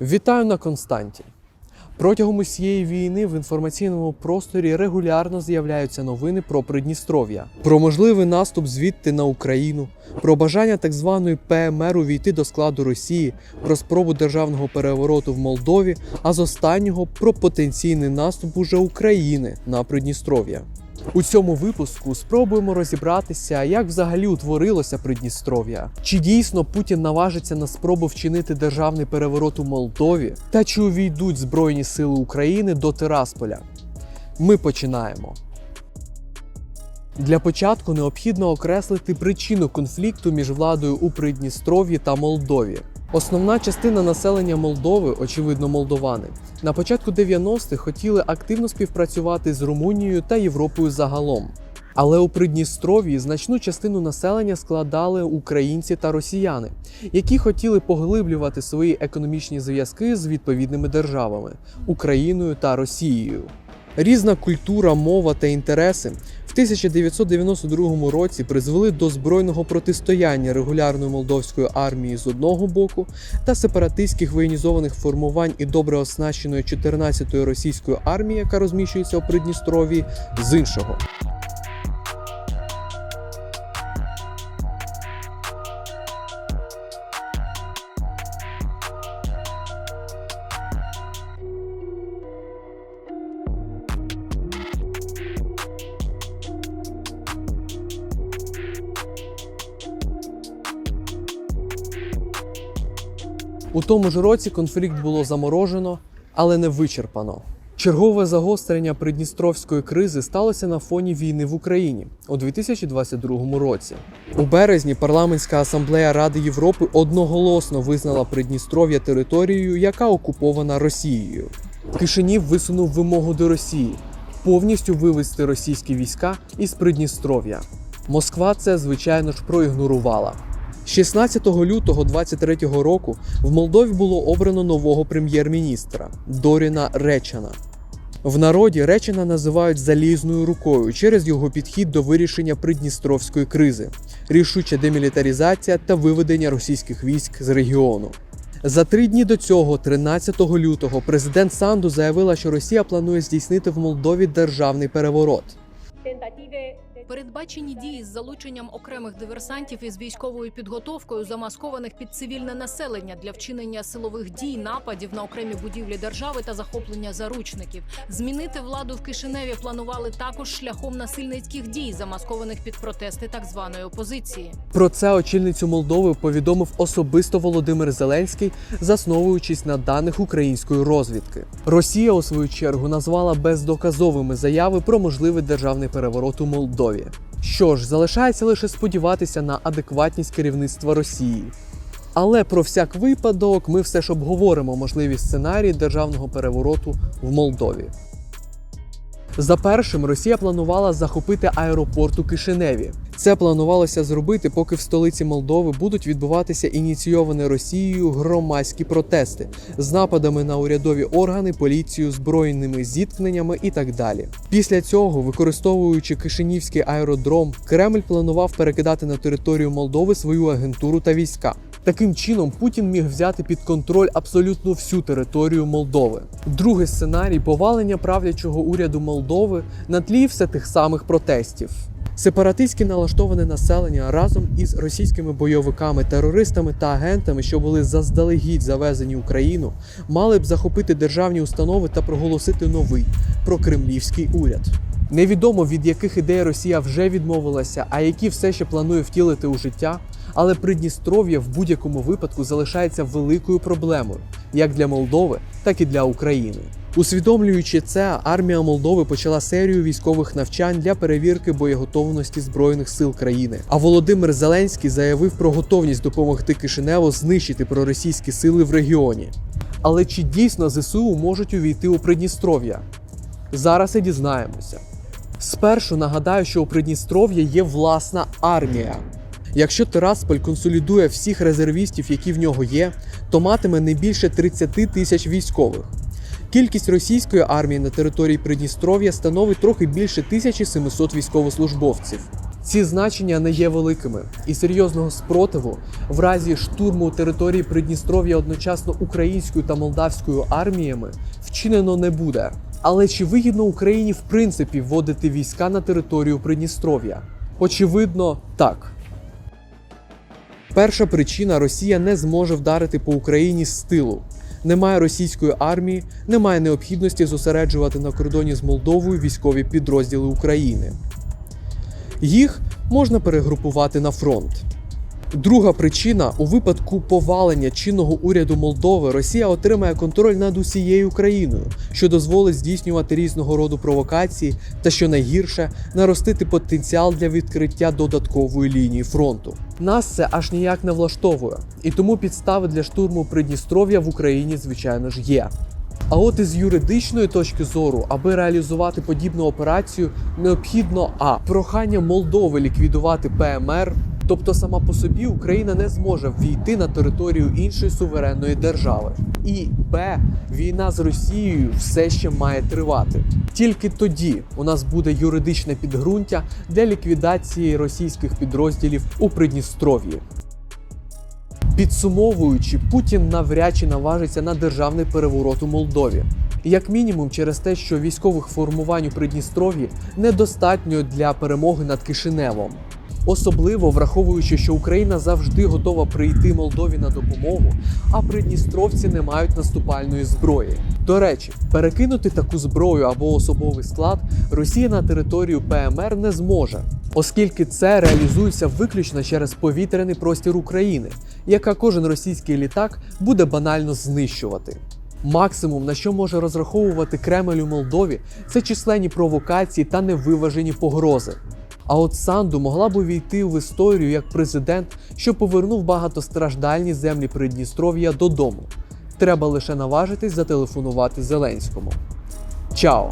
Вітаю на Константі. Протягом усієї війни в інформаційному просторі регулярно з'являються новини про Придністров'я, про можливий наступ звідти на Україну, про бажання так званої ПМР увійти до складу Росії, про спробу державного перевороту в Молдові, а з останнього про потенційний наступ уже України на Придністров'я. У цьому випуску спробуємо розібратися, як взагалі утворилося Придністров'я, чи дійсно Путін наважиться на спробу вчинити державний переворот у Молдові, та чи увійдуть Збройні Сили України до Тирасполя. Ми починаємо. Для початку необхідно окреслити причину конфлікту між владою у Придністров'ї та Молдові. Основна частина населення Молдови, очевидно, молдовани, на початку 90-х хотіли активно співпрацювати з Румунією та Європою загалом. Але у Придністров'ї значну частину населення складали українці та росіяни, які хотіли поглиблювати свої економічні зв'язки з відповідними державами Україною та Росією. Різна культура, мова та інтереси 1992 році призвели до збройного протистояння регулярної молдовської армії з одного боку та сепаратистських воєнізованих формувань і добре оснащеної 14-ї російської армії, яка розміщується у Придністрові, з іншого. У тому ж році конфлікт було заморожено, але не вичерпано. Чергове загострення придністровської кризи сталося на фоні війни в Україні у 2022 році. У березні парламентська асамблея Ради Європи одноголосно визнала Придністров'я територією, яка окупована Росією. Кишинів висунув вимогу до Росії повністю вивести російські війська із Придністров'я. Москва це звичайно ж проігнорувала. 16 лютого 23 року в Молдові було обрано нового прем'єр-міністра Доріна Речана. В народі Речана називають залізною рукою через його підхід до вирішення придністровської кризи, рішуча демілітаризація та виведення російських військ з регіону. За три дні до цього, 13 лютого, президент Санду заявила, що Росія планує здійснити в Молдові державний переворот. Передбачені дії з залученням окремих диверсантів із військовою підготовкою, замаскованих під цивільне населення для вчинення силових дій, нападів на окремі будівлі держави та захоплення заручників. Змінити владу в Кишиневі планували також шляхом насильницьких дій, замаскованих під протести так званої опозиції. Про це очільницю Молдови повідомив особисто Володимир Зеленський, засновуючись на даних української розвідки. Росія, у свою чергу, назвала бездоказовими заяви про можливий державний переворот у Молдові. Що ж, залишається лише сподіватися на адекватність керівництва Росії. Але про всяк випадок ми все ж обговоримо можливі сценарії державного перевороту в Молдові. За першим Росія планувала захопити аеропорт у Кишиневі. Це планувалося зробити, поки в столиці Молдови будуть відбуватися ініційовані Росією громадські протести з нападами на урядові органи, поліцію, збройними зіткненнями і так далі. Після цього, використовуючи Кишинівський аеродром, Кремль планував перекидати на територію Молдови свою агентуру та війська. Таким чином Путін міг взяти під контроль абсолютно всю територію Молдови. Другий сценарій повалення правлячого уряду Молдови на тлі все тих самих протестів. Сепаратистськи налаштоване населення разом із російськими бойовиками, терористами та агентами, що були заздалегідь завезені в Україну, мали б захопити державні установи та проголосити новий прокремлівський уряд. Невідомо від яких ідей Росія вже відмовилася, а які все ще планує втілити у життя. Але Придністров'я в будь-якому випадку залишається великою проблемою як для Молдови, так і для України. Усвідомлюючи це, армія Молдови почала серію військових навчань для перевірки боєготовності збройних сил країни. А Володимир Зеленський заявив про готовність допомогти Кишиневу знищити проросійські сили в регіоні. Але чи дійсно ЗСУ можуть увійти у Придністров'я? Зараз і дізнаємося. Спершу нагадаю, що у Придністров'я є власна армія. Якщо Тирасполь консолідує всіх резервістів, які в нього є, то матиме не більше 30 тисяч військових. Кількість російської армії на території Придністров'я становить трохи більше 1700 військовослужбовців. Ці значення не є великими, і серйозного спротиву в разі штурму території Придністров'я одночасно українською та молдавською арміями вчинено не буде. Але чи вигідно Україні в принципі вводити війська на територію Придністров'я? Очевидно, так. Перша причина Росія не зможе вдарити по Україні з тилу. Немає російської армії, немає необхідності зосереджувати на кордоні з Молдовою військові підрозділи України. Їх можна перегрупувати на фронт. Друга причина у випадку повалення чинного уряду Молдови Росія отримає контроль над усією країною, що дозволить здійснювати різного роду провокації та, що найгірше, наростити потенціал для відкриття додаткової лінії фронту. Нас це аж ніяк не влаштовує, і тому підстави для штурму Придністров'я в Україні, звичайно ж, є. А от із юридичної точки зору, аби реалізувати подібну операцію, необхідно а прохання Молдови ліквідувати ПМР. Тобто сама по собі Україна не зможе ввійти на територію іншої суверенної держави. І Б. Війна з Росією все ще має тривати. Тільки тоді у нас буде юридичне підґрунтя для ліквідації російських підрозділів у Придністров'ї. Підсумовуючи, Путін навряд чи наважиться на державний переворот у Молдові. Як мінімум через те, що військових формувань у Придністров'ї недостатньо для перемоги над Кишиневом. Особливо враховуючи, що Україна завжди готова прийти Молдові на допомогу, а придністровці не мають наступальної зброї. До речі, перекинути таку зброю або особовий склад Росія на територію ПМР не зможе, оскільки це реалізується виключно через повітряний простір України, яка кожен російський літак буде банально знищувати. Максимум, на що може розраховувати Кремль у Молдові, це численні провокації та невиважені погрози. А от Санду могла б увійти в історію як президент, що повернув багатостраждальні землі Придністров'я додому. Треба лише наважитись зателефонувати Зеленському. Чао!